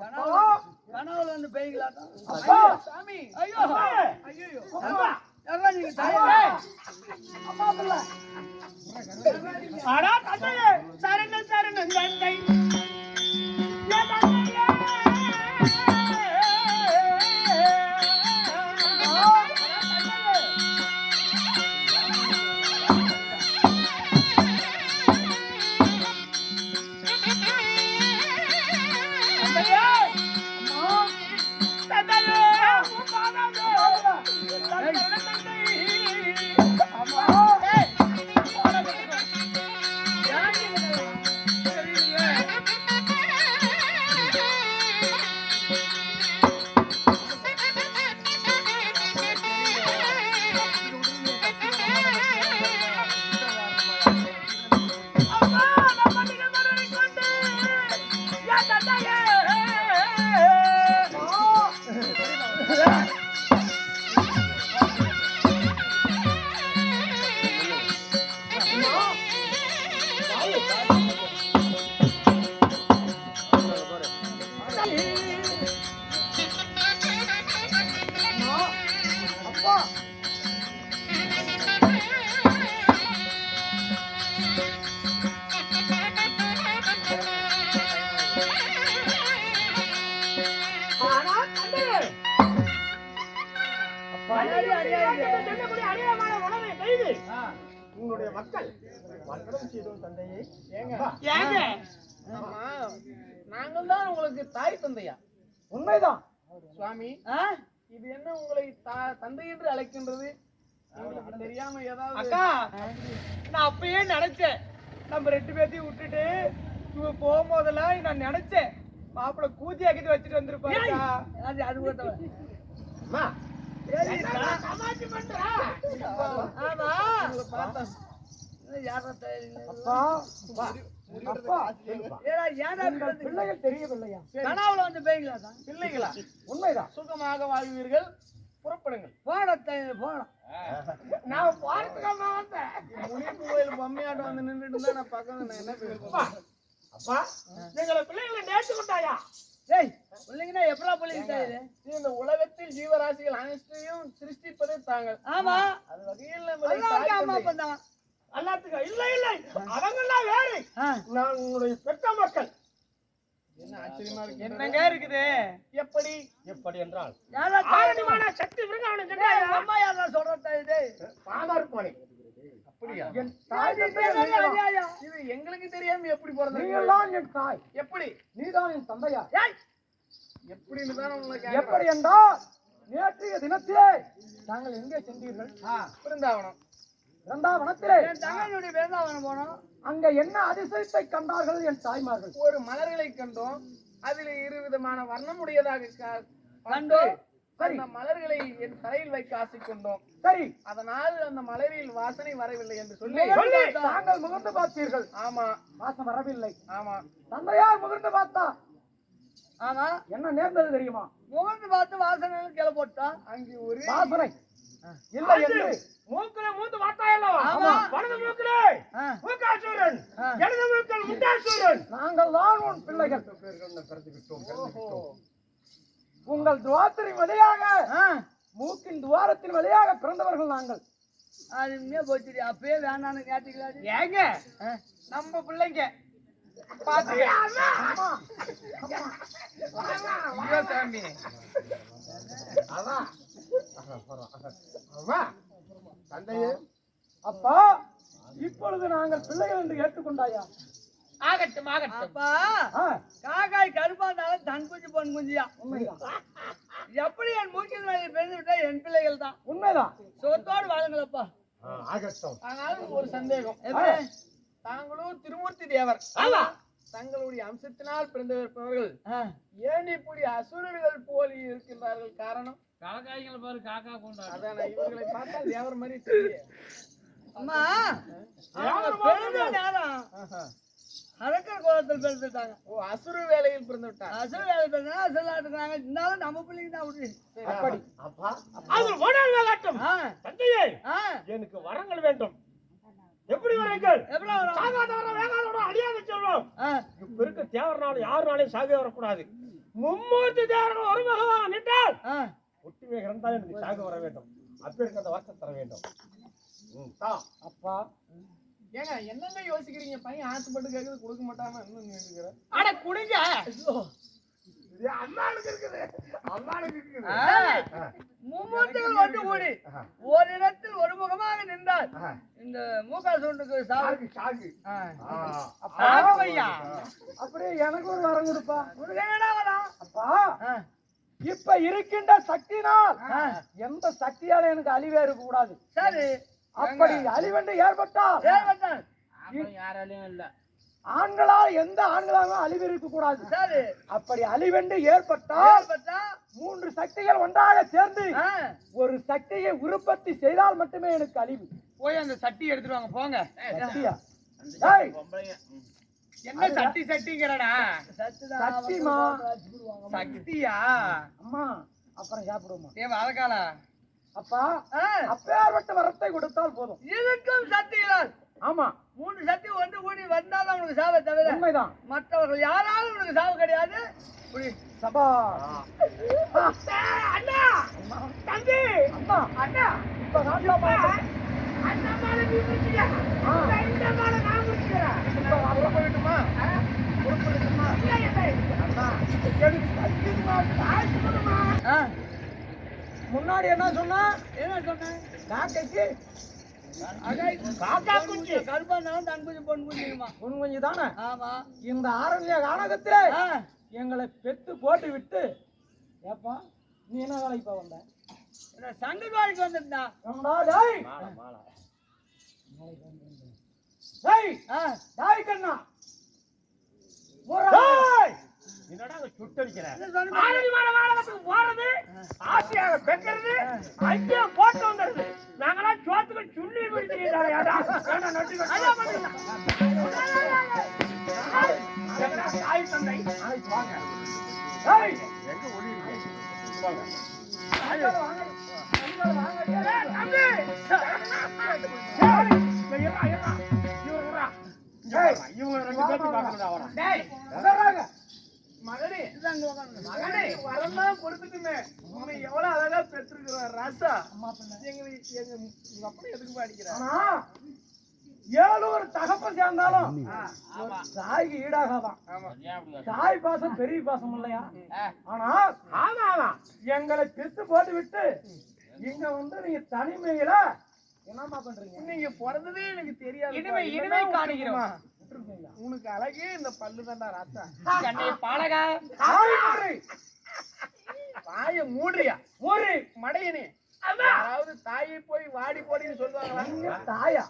கனவுல வந்து அப்பா! சாமி! ஐயோ! ஐயோ! நீங்க தாயே சரண சரண தந்தை. மக்கள். வந்தனம் செய்தோம் தந்தையே. ஏங்க? ஆமா. நாங்கள் தான் உங்களுக்கு தாய் தந்தையா? உண்மைதான். சுவாமி? இது என்ன உங்களை தா- தந்தை என்று அழைக்கின்றது? தெரியாம ஏதாவது அக்கா நான் அப்பயே நினைச்சேன். நம்ம ரெண்டு பேர்த்தையும் விட்டுட்டு இவ போகும்போதெல்லாம் நான் நினைச்சேன். மாப்பிள கூத்தி ஆக்கிட்டு வச்சுட்டு வந்திருப்பாருக்கா அது அது கூட? ஆமா. தெரியவில்லையா? கனவுல வந்து பேய்களாட்டம் பிள்ளைகளா? உண்மைதான். சுகமாக வாழ்வீர்கள். புறப்படுங்கள். போட த- போட நான் போறதுக்காக வந்தேன். முனிப்பு கோயில் பொம்மையாட்டம் வந்து நின்றுட்டு இருந்தா நான் பக்கம் நான் என்ன செய்வேன் அப்பா எங்களை பிள்ளைகளை நேர்த்து கொண்டாயா? டேய் பிள்ளைங்கன்னா எப்படா பிள்ளைங்க இந்த உலகத்தில் ஜீவராசிகள் அனைத்தையும் சிருஷ்டிப்பதே தாங்கள். ஆமா. அது வகையில் நம்மளை எல்லாத்துக்கும் இல்ல இல்ல. அவங்கெல்லாம் வேறு. நான் உங்களுடைய பெற்ற மக்கள். என்ன ஆச்சரியமா இருக்கு? என்னங்க இருக்குது? எப்படி? எப்படி என்றால். ஆரணிமான சக்தி விருங்க அவனுக்கு அம்மா யாரா சொல்றா இது? பாதார் போனே அப்படியா? என் தாய் தந்தைகள் நீங்கள்தான். இது எங்களுக்கு தெரியாம எப்படி பிறந்தீங்க நீங்கள்தான் என் தாய். எப்படி? நீதான் என் தந்தையா? எப்படின்னு தான் உங்களுக்கு எப்படி என்றால் நேற்றைய தினத்திலே நாங்கள் எங்கே சென்றீர்கள்? பிருந்தாவனம். இரண்டாவனத்திலே என் தங்கனுடைய பிறந்தாவனம் போனோம். அங்க என்ன அதிசயத்தை கண்டார்கள் என் தாய்மார்கள்? ஒரு மலர்களை கண்டோம். அதில் இரு விதமான வர்ணமுடையதாக கண்டோம். அந்த மலர்களை என் தலையில் வைக்க ஆசை கொண்டோம் சரி. அதனால் அந்த மலரில் வாசனை வரவில்லை என்று சொல்லி. நாங்கள் முகர்ந்து பார்த்தீர்கள். ஆமா. வாசம் வரவில்லை. ஆமா. தந்தையார் முகர்ந்து பார்த்தா? ஆமா என்ன நேர்ந்தது தெரியுமா? முகந்து பார்த்து வாசனை கிளை போட்டான் அங்கே ஒரு வாசனை. இல்லை என்று. மூக்குல மூந்து வாத்தாயல்லவா ஆமா. வலது மூக்குல. மூக்காசூரன். இடது மூக்கல் முட்டாசூரன். நாங்கள் தான் உன் பிள்ளைகள். உங்கள் துவாரத்தின் வழியாக. மூக்கின் துவாரத்தின் வழியாக பிறந்தவர்கள் நாங்கள். அது உண்மையா போச்சுடி. அப்பயே வேணான்னு கேட்டீங்களாடி ஏங்க நம்ம பிள்ளைங்க. பாத்துக்க. சாமி. தந்தையே அப்பா இப்பொழுது நாங்கள் பிள்ளைகள் என்று ஏற்றுக்கொண்டாயா? ஆகட்டும் ஆகட்டும். அப்பா காக்காய் கருப்பா இருந்தாலும் தன் குஞ்சு பொன் குஞ்சியா? எப்படி என் மூக்கில் மேலே பிறந்து விட்டா என் பிள்ளைகள் தான் உண்மைதான். சொத்தோடு வாழுங்களப்பா. ஆகட்டும். ஆனால் ஒரு சந்தேகம். தாங்களும் திருமூர்த்தி தேவர். ஆமா. தங்களுடைய அம்சத்தினால் பிறந்தவர்கள் ஆ. ஏன் இப்படி அசுரர்கள் போலி இருக்கின்றார்கள்? காரணம்? கலக்காய்களை பாரு காக்கா கொண்டாடு அதான இவர்களை பார்த்தா தேவர் மாதிரி அம்மா நேரம் அரக்கர் கோலத்தில் பிறந்துட்டாங்க. ஓ அசுர வேலையில் பிறந்து விட்டார் அசல் வேலை பிறந்தா அசல் ஆட்டுக்கிறாங்க இருந்தாலும் நம்ம பிள்ளைங்க தான் விட்டு அப்படி அது உடல் நலாட்டம் ஆ. தந்தையே எனக்கு வரங்கள் வேண்டும். எப்படி வரும் சாகாதவரை வேகாதவரை அடியாத சொல்லும் ஆ. இப்ப இருக்க தேவரனால யாருனாலையும் சாக வரக்கூடாது. மும்மூர்த்தி தேவர்கள் ஒரு பகவான் என்றால் ஆ, ஒட்டுமே கிடந்தால் எனக்கு சாக வர வேண்டும். அப்பேருக்கு அந்த வார்த்தை தர வேண்டும். அப்பா ஏங்க என்னங்க யோசிக்கிறீங்க? பையன் ஆசைப்பட்டு கேக்குது கொடுக்க மாட்டாம இன்னும் கேக்குறேன் அட குடிங்க. அம்மாளுக்கு இருக்குது. அம்மாளுக்கு இருக்குது. மும்மூர்த்திகள் ஒன்று கூடி. ஆஹா. ஒரு இடத்தில் ஒரு முகமாக நின்றால். இந்த மூக்கா சவுண்டுக்கு சாவு. சாகு சாகு. அப்படியே எனக்கு ஒரு வரம் கொடுப்பா. என்னடா வரும்? அப்பா ஆ, இப்ப இருக்கின்ற சக்தினால். எந்த சக்தியால எனக்கு அழிவே இருக்க கூடாது சரி. அப்படி அழிவென்று ஏற்பட்டால் ஏற்பட்டான். யாராலையும் இல்ல. ஆண்களால் எந்த ஆண்களாலும் அழிவு இருக்க கூடாது சரி. அப்படி அழிவென்று ஏற்பட்டால் ஏற்பட்டா? மூன்று சக்திகள் ஒன்றாக சேர்ந்து ஒரு சக்தியை உற்பத்தி செய்தால் மட்டுமே எனக்கு அழிவு. போய் அந்த சட்டி எடுத்துட்டு வாங்க போங்க. என்ன சட்டி சட்டிங்கிறடா? சத்தியமா? சக்தியா அம்மா அப்புறம் சாப்பிடுவோமா ஏ வழக்காலா? அப்பா அப்பேற்பட்ட வரத்தை கொடுத்தால் போதும். இருக்கும் சக்திகளால் ஆமா. மூன்று சக்தி ஒன்று கூடி வந்தாலும் உனக்கு சாவை தவிர உண்மைதான். மற்றவர்கள் யாராலும் உனக்கு சாவு கிடையாது. சபா. அண்ணா! தம்பி! அம்மா. அண்ணா! இப்ப காட்டலாமா அந்த மாலை நீ முடிச்சியா. இந்த மாலை நான் இப்ப அப்புறம் போயிட்டுமா காசு கொடுமா. முன்னாடி என்ன சொன்னா? என்ன சொன்னேன் காக்கைக்கு காக்கா குஞ்சு கருப்பா இருந்தாலும் தன் குஞ்சு பொன் குஞ்சுமா பொன் குஞ்சு தானே? ஆமா. இந்த ஆரண்ய கானகத்திலே ஆ, எங்களை பெத்து போட்டு விட்டு ஏப்பா நீ என்ன வேலைக்கு போக வந்த? வாய்க்கு வந்துட்டா ஏம்டா, டேய். டேய். ஆ, டேய் கண்ணா. டேய். என்னடா சுட்டடிக்கிற? என்ன சொன்ன ஆரண்யமான கானகத்துக்கு போறது ஆசையாக பெக்கிறது அங்கே போட்டு வந்துருது நாங்களாம் சோத்துக்கு சுள்ளி பண்ணுங்க. தாய் தந்தை? நாளைக்கு வாங்க. டேய் எங்க ஒளி இருக்கு? வாங்க. மகனே இதாங்க உக்காந்து. மகனே வரலாம் கொடுத்துட்டுமே. எவ்வளவு அழகா பெற்றிருக்கிறான் ராசா. எங்க உங்க எதுக்கு பாடிக்கிறான் ஆனா ஏழு ஒரு தகப்ப சேர்ந்தாலும் தாய்க்கு ஈடாகாதான். தாய் பாசம் பெரிய பாசம் இல்லையா? ஆனா ஆமா எங்களை பித்து போட்டு விட்டு இங்க வந்து நீங்க தனிமையில என்னம்மா பண்றீங்க? நீங்க பிறந்ததே எனக்கு தெரியாது. இனிமை இனிமை காணுகிறோம் விட்டுருக்கீங்களா? உனக்கு அழகே இந்த பல்லு தான்டா ராசா கண்ணே பாலகா. தாய மூடுறியா? மூடி. மடையனே. யாராவது தாயை போய் வாடி போடின்னு சொல்லுவாங்களா? தாயா?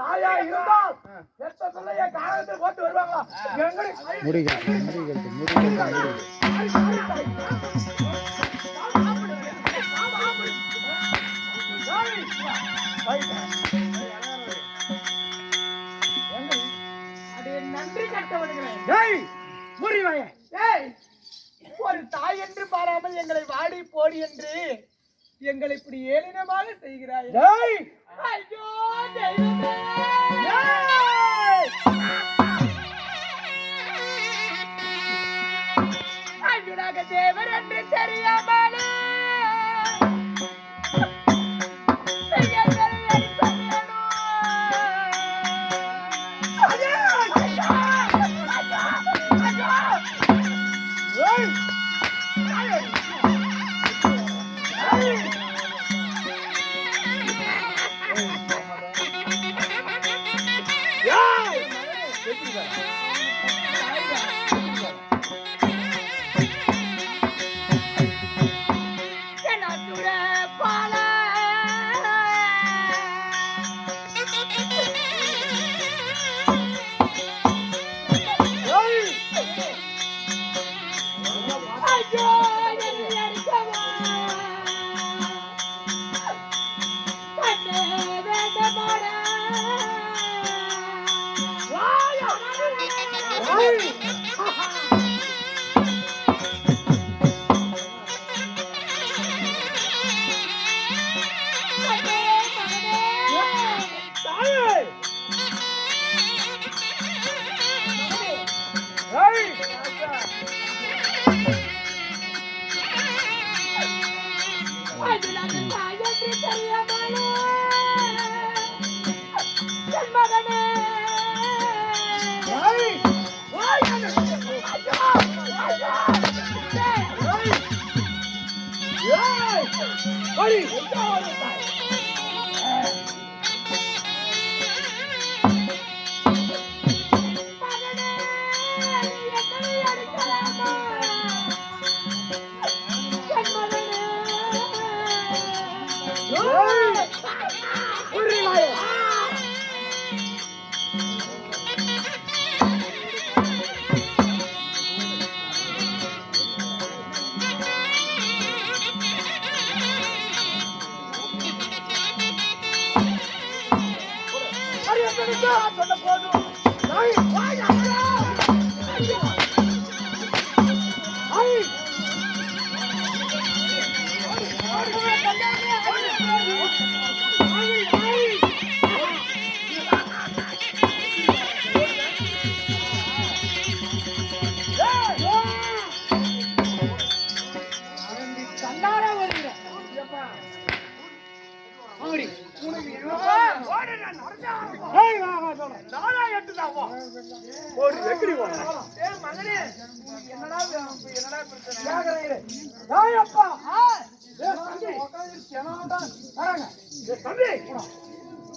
தாயா இருந்தால் பெத்த பிள்ளைய காலத்தில் போட்டு வருவாங்களா? எங்களை தாய், தாய், தாய் எஞ்சாவது தாய் சொன்ன போதும்.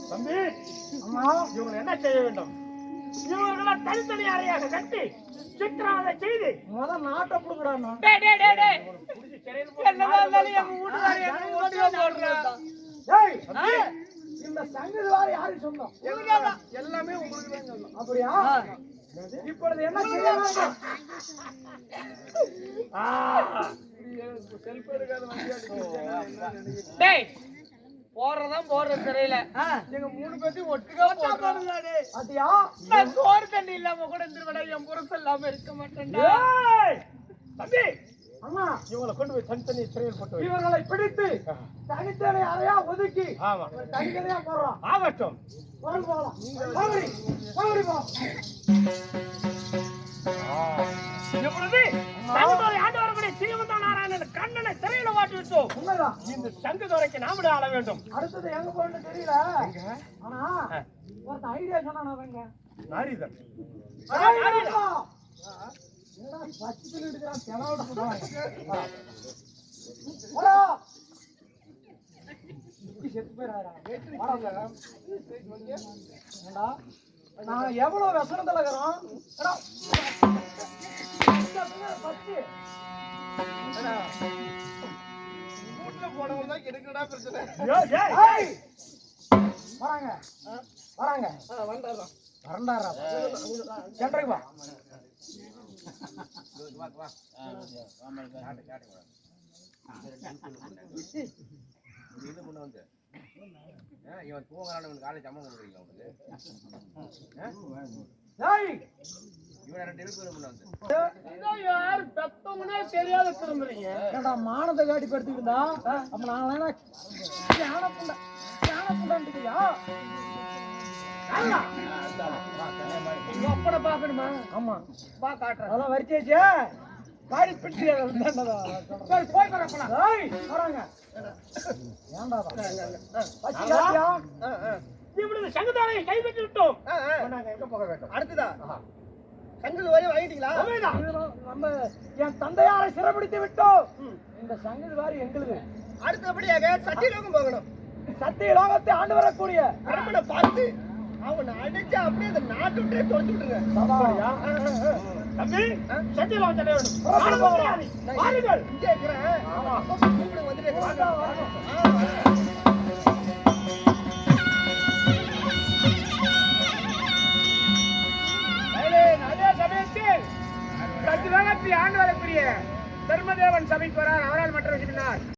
தம்பி. என்னடா? என்ன செய்ய வேண்டும் இவர்களை தனித்தனி அறையாக கட்டி செய்து முதல் நாட்டை புடுங்கடாண்ணா. இருந்தாலும் வீட்டுக்காரர் என்ன போடுறான் இந்த சங்கதி வேற சொந்தம் எல்லாமே உங்களுக்கு தான் அப்படியா? இப்பொழுது என்ன செய்ய வேண்டும்? செல்ஃப் எடுக்காத வண்டி அடிச்சு டேய் போறதான் போற சிறையில எங்க மூணு பேத்தையும் ஒட்டுக்கா சோறு தண்ணி இல்லாம கூட இந்த விட என் புருஷன் இல்லாம இருக்க தம்பி அண்ணா இவங்களை கொண்டு போய் தனித்தனி சிறையில் போட்டு. இவர்களை பிடித்து தனித்தனி அறையா ஒதுக்கி ஆமா. தனித்தனியா போடுறோம். ஆகட்டும். போகலாம் போகலாம் கண்ணனை சிறையில மாட்டி விட்டோம். உண்மைதான். இந்த சங்கதுரைக்கு நாமளே ஆள வேண்டும். அடுத்தது எங்க போகணும்னு தெரியல. ஆனா ஒருத்தன் ஐடியா சொன்னான் அவங்க நாரிதன். நான் எவ்வளவு விஷனத்துல இருக்கிறோம். வீட்டுல போனவங்க தான் எடுக்கடா பிரச்சனை! வராங்க. வராங்க. வரண்டாரா சென்றைக்கு வா இவன் தூங்குறான்னு காலேஜ் அம்மா கொடுக்குறீங்க அவனுக்கு மானத்தை காட்டி படுத்திருந்தா அப்ப நான் பாக்கணுமா ஆமா வா காட்டுறேன் அதெல்லாம் வரிச்சாச்சே காடி பிடிச்சி சரி போய் வரப்பா ஏய் வராங்க ஏண்டா பசி காட்டியா இப்படி சங்கதாரையை கைவிட்டு விட்டோம் நாங்க எங்க போக வேண்டும் அடுத்ததா சங்கது வரை வாங்கிட்டீங்களா நம்ம என் தந்தையாரை சிறைபிடித்து விட்டோம் இந்த சங்கதி வாரி எங்களுது அடுத்தபடியாக சத்தியலோகம் போகணும். சத்திய லோகத்தை ஆண்டு வரக்கூடிய அரமனை பார்த்து அவன் அடிச்சு அப்படியே அந்த நாட்டு விட்டே தொலைச்சு விட்டுருங்க தம்பி சத்தியலாம் தலை வேணும் வாருங்கள் இங்கே இருக்கிறேன் வந்துட்டு வாங்க. சமயத்தில் ஆண்டு வரக்கூடிய தர்மதேவன் சபைக்கு வரார் அவரால் மற்ற விஷயம்